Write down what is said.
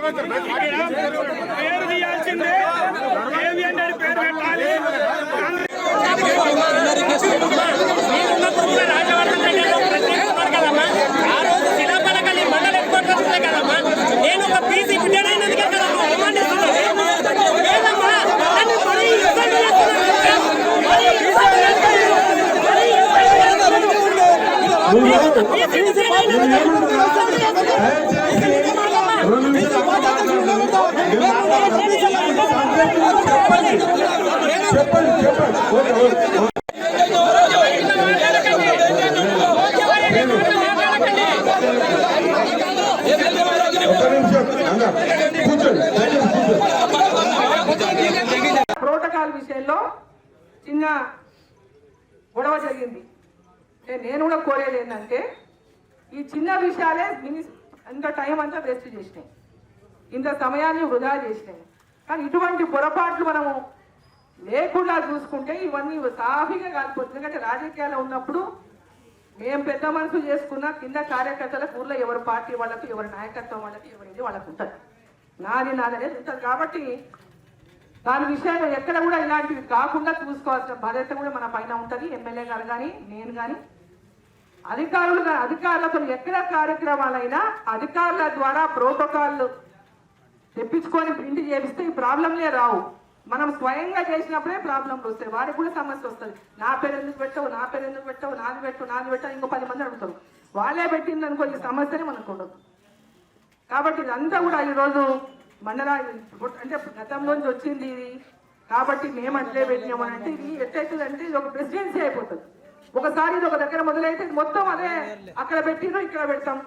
పేరు తీయాల్సిందే ఏమి అన్నారు పేరు పెట్టాలి నేను ఒక పీసీ బిడ్డనైనందుకే కదమ్మా ఏమన్నా చెప్పండి చెప్పండి. Okay okay. ప్రోటోకాల్ విషయంలో చిన్న గొడవ జరిగింది. అంటే నేను కూడా కోరేది ఏంటంటే ఈ చిన్న విషయాలే మినిస్ అంత టైం అంతా వేస్ట్ చేసినాయి. ఇంత సమయాన్ని వృధా చేసినాయి. కానీ ఇటువంటి పొరపాట్లు మనము లేకుండా చూసుకుంటే ఇవన్నీ సాఫీగా కాలిపోతుంది ఎందుకంటే రాజకీయాల్లో ఉన్నప్పుడు మేము పెద్ద మనసు చేసుకున్న కింద కార్యకర్తలకు ఊర్లో ఎవరి పార్టీ వాళ్ళకు ఎవరి నాయకత్వం వాళ్ళకి ఎవరిది వాళ్ళకు ఉంటుంది. నాది నాదనేది ఉంటుంది కాబట్టి దాని విషయంలో ఎక్కడ కూడా ఇలాంటివి కాకుండా చూసుకోవాల్సిన బాధ్యత కూడా మన పైన ఉంటుంది. ఎమ్మెల్యే గారు కానీ నేను కానీ అధికారులు అధికారులతో ఎక్కడ కార్యక్రమాలైనా అధికారుల ద్వారా ప్రోటోకాల్ తెప్పించుకొని ప్రింట్ చేపిస్తే ఈ ప్రాబ్లంలే రావు. మనం స్వయంగా చేసినప్పుడే ప్రాబ్లంలు వస్తాయి. వారికి కూడా సమస్య వస్తుంది. నా పేరు ఎందుకు పెట్టవు? నా పేరు ఎందుకు పెట్టవు? నాది పెట్టు నాది పెట్టవు ఇంకో పది మంది అడుగుతారు. వాళ్ళే పెట్టింది అనుకో ఈ సమస్యనే మనకు ఉండదు. కాబట్టి ఇదంతా కూడా ఈరోజు మండల అంటే గతంలోంచి వచ్చింది ఇది. కాబట్టి మేము అట్లే పెట్టినామని అంటే ఇది ఎట్లయితుంది అంటే ఇది ఒక ప్రెసిడెన్సీ అయిపోతుంది. ఒకసారి ఇది ఒక దగ్గర మొదలైతే మొత్తం అదే అక్కడ పెట్టినో ఇక్కడ పెడతాం.